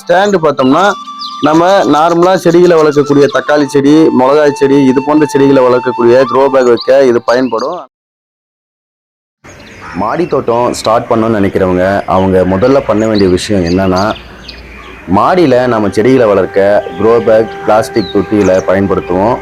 Stand பார்த்தோம்னா நம்ம நார்மலாக செடிகளை வளர்க்கக்கூடிய தக்காளி செடி மிளகாய் செடி இது போன்ற செடிகளை வளர்க்கக்கூடிய க்ரோ பேக் வைக்க இது பயன்படும். மாடி தோட்டம் ஸ்டார்ட் பண்ணணும்னு நினைக்கிறவங்க அவங்க முதல்ல பண்ண வேண்டிய விஷயம் என்னன்னா மாடியில் நம்ம செடிகளை வளர்க்க க்ரோ பேக் பிளாஸ்டிக் தொட்டியில் பயன்படுத்துவோம்.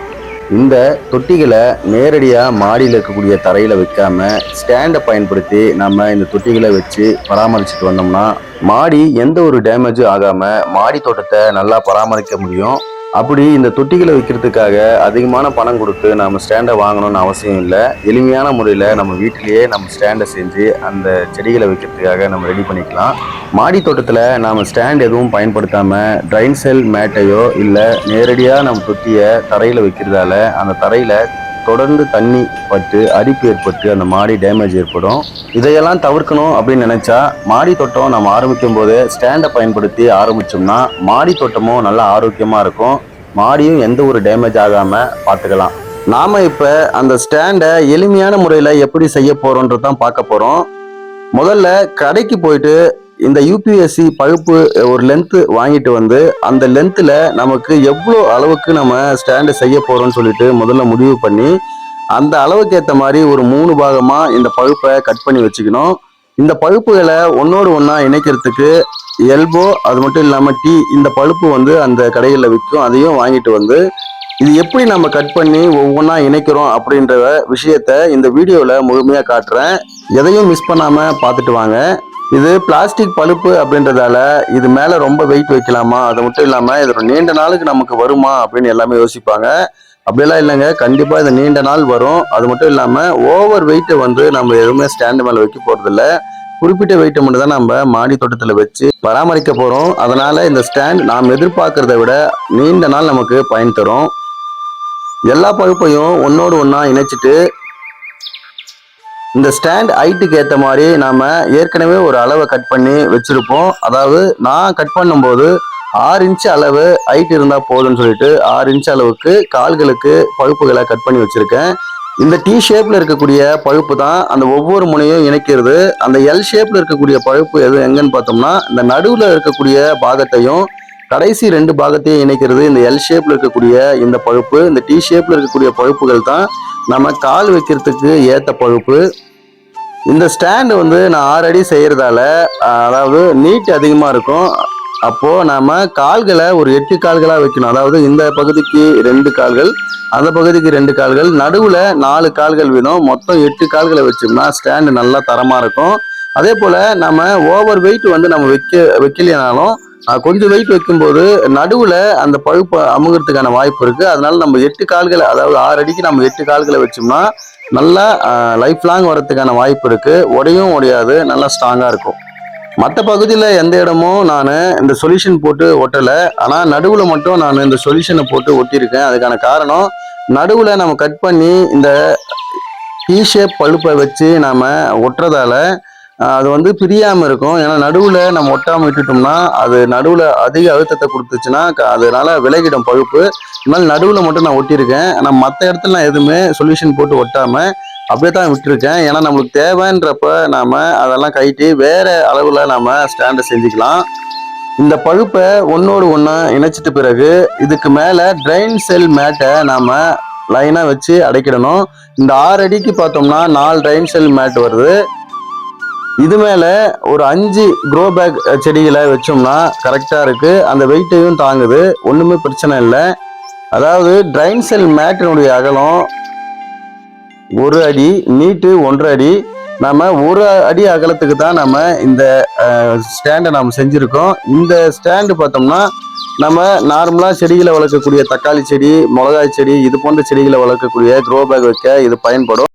இந்த தொட்டிகளை நேரடியாக மாடியில் இருக்கக்கூடிய தரையில் வைக்காமல் ஸ்டாண்டை பயன்படுத்தி நம்ம இந்த தொட்டிகளை வச்சு பராமரிச்சுட்டு வந்தோம்னா மாடி எந்த ஒரு டேமேஜும் ஆகாமல் மாடி தோட்டத்தை நல்லா பராமரிக்க முடியும். அப்படி இந்த தொட்டிகளை வைக்கிறதுக்காக அதிகமான பணம் கொடுத்து நம்ம ஸ்டாண்டை வாங்கணும்னு அவசியம் இல்லை. எளிமையான முறையில் நம்ம வீட்டிலேயே நம்ம ஸ்டாண்டை செஞ்சு அந்த செடிகளை வைக்கிறதுக்காக நம்ம ரெடி பண்ணிக்கலாம். மாடி தோட்டத்தில் நாம் ஸ்டாண்ட் எதுவும் பயன்படுத்தாமல் ட்ரைன் செல் மேட்டையோ இல்லை நேரடியாக நம்ம தொட்டியை தரையில் வைக்கிறதால அந்த தரையில் தொடர்ந்து தண்ணி பட்டு அரிப்பு ஏற்பட்டு அந்த மாடி டேமேஜ் ஏற்படும். இதையெல்லாம் தவிர்க்கணும் அப்படின்னு நினைச்சா மாடி தோட்டம் நம்ம ஆரம்பிக்கும் போது ஸ்டாண்டை பயன்படுத்தி ஆரம்பிச்சோம்னா மாடி தோட்டமும் நல்லா ஆரோக்கியமாக இருக்கும். மாடியும் எந்த ஒரு டேமேஜ் ஆகாமல் பார்த்துக்கலாம். நாம் இப்போ அந்த ஸ்டாண்டை எளிமையான முறையில் எப்படி செய்ய போகிறோன்றது தான் பார்க்க போகிறோம் முதல்ல கடைக்கு போயிட்டு இந்த யூபிஎஸ்சி பழுப்பு ஒரு லென்த்து வாங்கிட்டு வந்து அந்த லென்த்தில் நமக்கு எவ்வளோ அளவுக்கு நம்ம ஸ்டாண்டு செய்ய போகிறோம்னு சொல்லிட்டு முதல்ல முடிவு பண்ணி அந்த அளவுக்கு ஏற்ற மாதிரி ஒரு மூணு பாகமாக இந்த பழுப்பை கட் பண்ணி வச்சுக்கணும். இந்த பழுப்புகளை ஒன்றோடு ஒன்றா இணைக்கிறதுக்கு எல்போ அது மட்டும் இல்லாமல் டீ இந்த பழுப்பு வந்து அந்த கடைகளில் விற்கும் அதையும் வாங்கிட்டு வந்து இது எப்படி நம்ம கட் பண்ணி ஒவ்வொன்றா இணைக்கிறோம் அப்படின்ற விஷயத்த இந்த வீடியோவில் முழுமையாக காட்டுறேன். எதையும் மிஸ் பண்ணாமல் பார்த்துட்டு வாங்க. இது பிளாஸ்டிக் பழுப்பு அப்படின்றதால இது மேலே ரொம்ப வெயிட் வைக்கலாமா? அது மட்டும் இல்லாமல் இது நீண்ட நாளுக்கு நமக்கு வருமா? அப்படின்னு எல்லாமே யோசிப்பாங்க. அப்படியெல்லாம் இல்லைங்க. கண்டிப்பாக இது நீண்ட நாள் வரும். அது மட்டும் இல்லாமல் ஓவர் வெயிட்டை வந்து நம்ம எதுவுமே ஸ்டாண்டு மேலே வைக்க போகிறதில்ல குறிப்பிட்ட வெயிட்டை மட்டும் தான் நம்ம மாடி தோட்டத்தில் வச்சு பராமரிக்க போகிறோம் அதனால் இந்த ஸ்டாண்ட் நாம் எதிர்பார்க்கறத விட நீண்ட நாள் நமக்கு பயன் தரும். எல்லா பழுப்பையும் ஒன்னோடு ஒன்றா இணைச்சிட்டு இந்த ஸ்டாண்ட் ஹைட்டுக்கு ஏற்ற மாதிரி நாம் ஏற்கனவே ஒரு அளவை கட் பண்ணி வச்சுருப்போம். அதாவது நான் கட் பண்ணும்போது ஆறு இன்ச் அளவு ஹைட் இருந்தால் போதும்னு சொல்லிட்டு ஆறு இன்ச் அளவுக்கு கால்களுக்கு பழுப்புகளை கட் பண்ணி வச்சுருக்கேன். இந்த டி ஷேப்பில் இருக்கக்கூடிய பழுப்பு தான் அந்த ஒவ்வொரு முனையும் இணைக்கிறது. அந்த எல் ஷேப்பில் இருக்கக்கூடிய பழுப்பு எது எங்கன்னு பார்த்தோம்னா இந்த நடுவில் இருக்கக்கூடிய பாகத்தையும் கடைசி ரெண்டு பாகத்தையும் இணைக்கிறது. இந்த எல் ஷேப்பில் இருக்கக்கூடிய இந்த பழுப்பு இந்த டி ஷேப்பில் இருக்கக்கூடிய பழுப்புகள் தான் நம்ம கால் வைக்கிறதுக்கு ஏற்ற பழுப்பு. இந்த ஸ்டாண்டு வந்து நான் ஆறு அடி செய்கிறதால அதாவது நீட் அதிகமாக இருக்கும். அப்போது நாம் கால்களை ஒரு எட்டு கால்களாக வைக்கணும். அதாவது இந்த பகுதிக்கு ரெண்டு கால்கள் அந்த பகுதிக்கு ரெண்டு கால்கள் நடுவில் நாலு கால்கள் வீதம். மொத்தம் எட்டு கால்களை வச்சோம்னா ஸ்டாண்டு நல்லா தரமாக இருக்கும். அதே போல் நம்ம ஓவர் வெயிட் வந்து நம்ம வைக்க வைக்கலைனாலும் கொஞ்சம் வெயிட் வைக்கும்போது நடுவில் அந்த பழுப்பு அமுகிறதுக்கான வாய்ப்பு இருக்குது அதனால நம்ம எட்டு கால்களை அதாவது ஆறு அடிக்கு நம்ம எட்டு கால்களை வச்சோம்னா நல்லா லைஃப் லாங் வரத்துக்கான வாய்ப்பு இருக்குது உடையும் உடையாது நல்லா ஸ்ட்ராங்காக இருக்கும். மற்ற பகுதியில் எந்த இடமும் நான் இந்த சொல்யூஷன் போட்டு ஒட்டலை. ஆனால் நடுவில் மட்டும் நான் இந்த சொல்யூஷனை போட்டு ஒட்டியிருக்கேன். அதுக்கான காரணம் நடுவில் நம்ம கட் பண்ணி இந்த டி ஷேப் பழுப்பை வச்சு நாம் ஒட்டுறதால அது வந்து பிரியாமல் இருக்கும். ஏன்னா நடுவில் நம்ம ஒட்டாமல் விட்டுட்டோம்னா அது நடுவில் அதிக அழுத்தத்தை கொடுத்துச்சுன்னா க- அதனால விலகிடும் பழுப்பு. அதனால நடுவில் மட்டும் நான் ஒட்டியிருக்கேன். ஆனால் மற்ற இடத்துல நான் எதுவுமே சொல்யூஷன் போட்டு ஒட்டாமல் அப்படியே தான் விட்டுருக்கேன். ஏன்னா நம்மளுக்கு தேவைன்றப்ப நாம் அதெல்லாம் கைட்டி வேறு அளவில் நாம் ஸ்டாண்டை செஞ்சுக்கலாம். இந்த பழுப்பை ஒன்றோடு ஒன்று இணைச்சிட்ட பிறகு இதுக்கு மேலே ட்ரைன் செல் மேட்டை நாம் லைனாக வச்சு அடைக்கிடணும். இந்த ஆறு அடிக்கு பார்த்தோம்னா நாலு ட்ரைன் செல் மேட் வருது. இது மேலே ஒரு அஞ்சு க்ரோ பேக் செடிகளை வச்சோம்னா கரெக்டாக இருக்குது அந்த வெயிட்டையும் தாங்குது. ஒன்றுமே பிரச்சனை இல்லை. அதாவது ட்ரைன் செல் மேட்டினுடைய அகலம் ஒரு அடி நீட்டு ஒன்றரை அடி. நம்ம ஒரு அடி அகலத்துக்கு தான் நம்ம இந்த ஸ்டாண்டை நாம் செஞ்சுருக்கோம். இந்த ஸ்டாண்டு பார்த்தோம்னா நம்ம நார்மலாக செடிகளை வளர்க்கக்கூடிய தக்காளி செடி மிளகாய் செடி இது போன்ற செடிகளை வளர்க்கக்கூடிய க்ரோ பேக் வைக்க இது பயன்படும்.